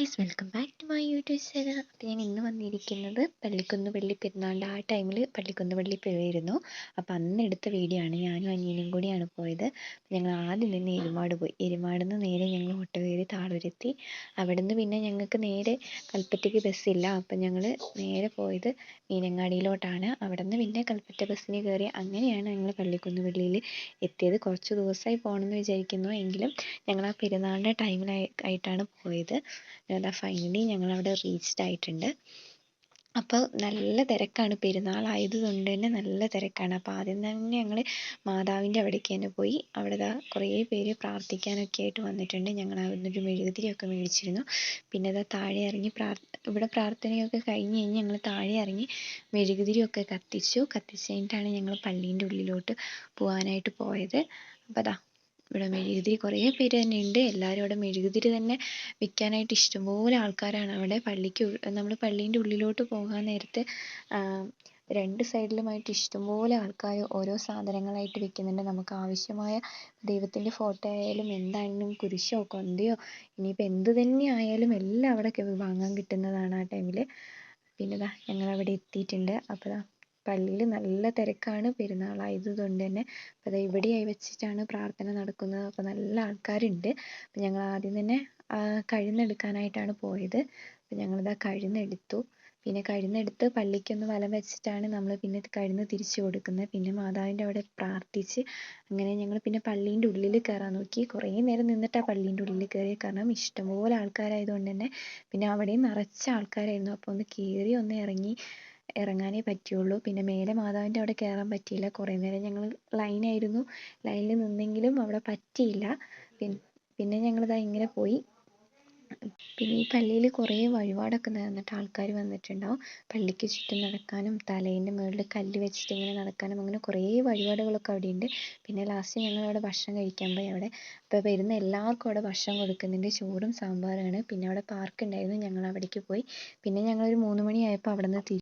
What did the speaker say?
guys welcome back. YouTube അപ്പോൾ ഞാൻ ഇന്ന് വന്നിരിക്കുന്നത് പള്ളിക്കുന്ന് പള്ളി പെരുന്നാളിന്റെ ആ ടൈമിൽ പള്ളിക്കുന്ന് പള്ളി പോയിരുന്നു. അപ്പോൾ അന്ന് എടുത്ത വീഡിയോ ആണ്. ഞാനും അനിയനും കൂടിയാണ് പോയത്. ഞങ്ങൾ ആദ്യം തന്നെ എരുമാട് പോയി. എരുമാട് നിന്ന് നേരെ ഞങ്ങൾ ഓട്ടോ കയറി താളൂരെത്തി. അവിടെ നിന്ന് പിന്നെ ഞങ്ങൾക്ക് നേരെ കൽപ്പറ്റയ്ക്ക് ബസ്സില്ല അപ്പം ഞങ്ങൾ നേരെ പോയത് മീനങ്ങാടിയിലോട്ടാണ്. അവിടെ നിന്ന് പിന്നെ കൽപ്പറ്റ ബസ്സിന് കയറി അങ്ങനെയാണ് ഞങ്ങൾ പള്ളിക്കുന്ന് പള്ളിയിൽ എത്തിയത്. കുറച്ച് ദിവസമായി പോകണമെന്ന് വിചാരിക്കുന്നു. എങ്കിലും ഞങ്ങൾ ആ പെരുന്നാളിന്റെ ടൈമിലായി ആയിട്ടാണ് പോയത്. ഫൈനലി ഫൈനലി ഞങ്ങളവിടെ റീച്ച്ഡ് ആയിട്ടുണ്ട്. അപ്പോൾ നല്ല തിരക്കാണ്. പെരുന്നാൾ കൊണ്ട് തന്നെ നല്ല തിരക്കാണ്. അപ്പോൾ ആദ്യം തന്നെ ഞങ്ങൾ മാതാവിന്റെ അവിടേക്ക് തന്നെ പോയി. അവിടെ ദാ കുറേ പേര് പ്രാർത്ഥിക്കാനൊക്കെ ആയിട്ട് വന്നിട്ടുണ്ട്. ഞങ്ങൾ അവിടുന്ന് മെഴുകുതിരിയൊക്കെ മേടിച്ചിരുന്നു. പിന്നെ അതാ താഴെ ഇറങ്ങി പ്രാർ ഇവിടെ പ്രാർത്ഥനയൊക്കെ കഴിഞ്ഞ് കഴിഞ്ഞ് ഞങ്ങൾ താഴെ ഇറങ്ങി മെഴുകുതിരിയൊക്കെ കത്തിച്ചു. കത്തിച്ച് കഴിഞ്ഞിട്ടാണ് ഞങ്ങൾ പള്ളീന്റെ ഉള്ളിലോട്ട് പോകാനായിട്ട് പോയത്. അപ്പോൾ അതാ ഇവിടെ മെഴുകുതിരി കുറേ പേര് തന്നെ ഉണ്ട്. എല്ലാവരും അവിടെ മെഴുകുതിരി തന്നെ വിൽക്കാനായിട്ട് ഇഷ്ടംപോലെ ആൾക്കാരാണ് അവിടെ. പള്ളിക്ക് നമ്മൾ പള്ളീന്റെ ഉള്ളിലോട്ട് പോകാൻ നേരത്ത് രണ്ട് സൈഡിലുമായിട്ട് ഇഷ്ടംപോലെ ആൾക്കാർ ഓരോ സാധനങ്ങളായിട്ട് വിൽക്കുന്നുണ്ട്. നമുക്ക് ആവശ്യമായ ദൈവത്തിന്റെ ഫോട്ടോ ആയാലും എന്തായാലും കുരിശോ കൊന്തയോ ഇനിയിപ്പോൾ എന്ത് തന്നെ ആയാലും എല്ലാം അവിടെ വാങ്ങാൻ കിട്ടുന്നതാണ് ആ ടൈമിൽ പിന്നെ ദാ ഞങ്ങൾ അവിടെ എത്തിയിട്ടുണ്ട്. അപ്പോൾ ദാ പള്ളിയിൽ നല്ല തിരക്കാണ് പെരുന്നാളായതുകൊണ്ട് തന്നെ അപ്പോൾ ഇവിടെയായി വെച്ചിട്ടാണ് പ്രാർത്ഥന നടക്കുന്നത്. അപ്പോൾ നല്ല ആൾക്കാരുണ്ട്. അപ്പോൾ ഞങ്ങൾ ആദ്യം തന്നെ കഴുന്നെടുക്കാനായിട്ടാണ് പോയത്. അപ്പോൾ ഞങ്ങളിതാ കഴുന്നെടുത്തു. പിന്നെ കഴുന്നെടുത്ത് പള്ളിക്കൊന്ന് വലം വെച്ചിട്ടാണ് നമ്മൾ പിന്നെ കഴുന്ന് തിരിച്ചു കൊടുക്കുന്നത്. പിന്നെ മാതാവിന്റെ അവിടെ പ്രാർത്ഥിച്ച് അങ്ങനെ ഞങ്ങൾ പിന്നെ പള്ളീന്റെ ഉള്ളിൽ കയറാൻ നോക്കി. കുറേ നേരം നിന്നിട്ടാ പള്ളീന്റെ ഉള്ളിൽ കയറി കാരണം ഇഷ്ടംപോലെ ആൾക്കാരായതുകൊണ്ട് തന്നെ പിന്നെ അവിടെയും നിറച്ച ആൾക്കാരായിരുന്നു. അപ്പോൾ ഒന്ന് കയറി ഒന്ന് ഇറങ്ങി ഇറങ്ങാനേ പറ്റിയുള്ളൂ പിന്നെ മേലെ മാതാവിന്റെ അവിടെ കയറാൻ പറ്റിയില്ല. കുറേ നേരം ഞങ്ങൾ ലൈനായിരുന്നു ലൈനിൽ നിന്നെങ്കിലും അവിടെ പറ്റിയില്ല. പിന്നെ ഞങ്ങളിതാ ഇങ്ങനെ പോയി. പിന്നെ ഈ പള്ളിയിൽ കുറേ വഴിപാടൊക്കെ നടന്നിട്ട് ആൾക്കാർ വന്നിട്ടുണ്ടാവും. പള്ളിക്ക് ചുറ്റും നടക്കാനും തലേന്റെ മുകളിൽ കല്ല് വെച്ചിട്ട് ഇങ്ങനെ നടക്കാനും അങ്ങനെ കുറേ വഴിപാടുകളൊക്കെ അവിടെ ഉണ്ട് പിന്നെ ലാസ്റ്റ് ഞങ്ങൾ അവിടെ ഭക്ഷണം കഴിക്കാൻ പോയി അവിടെ. അപ്പോൾ വരുന്ന എല്ലാവർക്കും അവിടെ ഭക്ഷണം കൊടുക്കുന്നുണ്ട്. ചോറും സാമ്പാറുമാണ് പിന്നെ അവിടെ പാർക്ക് ഉണ്ടായിരുന്നു. ഞങ്ങൾ അവിടേക്ക് പോയി. പിന്നെ ഞങ്ങൾ ഞങ്ങളൊരു മൂന്ന് മണിയായപ്പോൾ അവിടെ നിന്ന്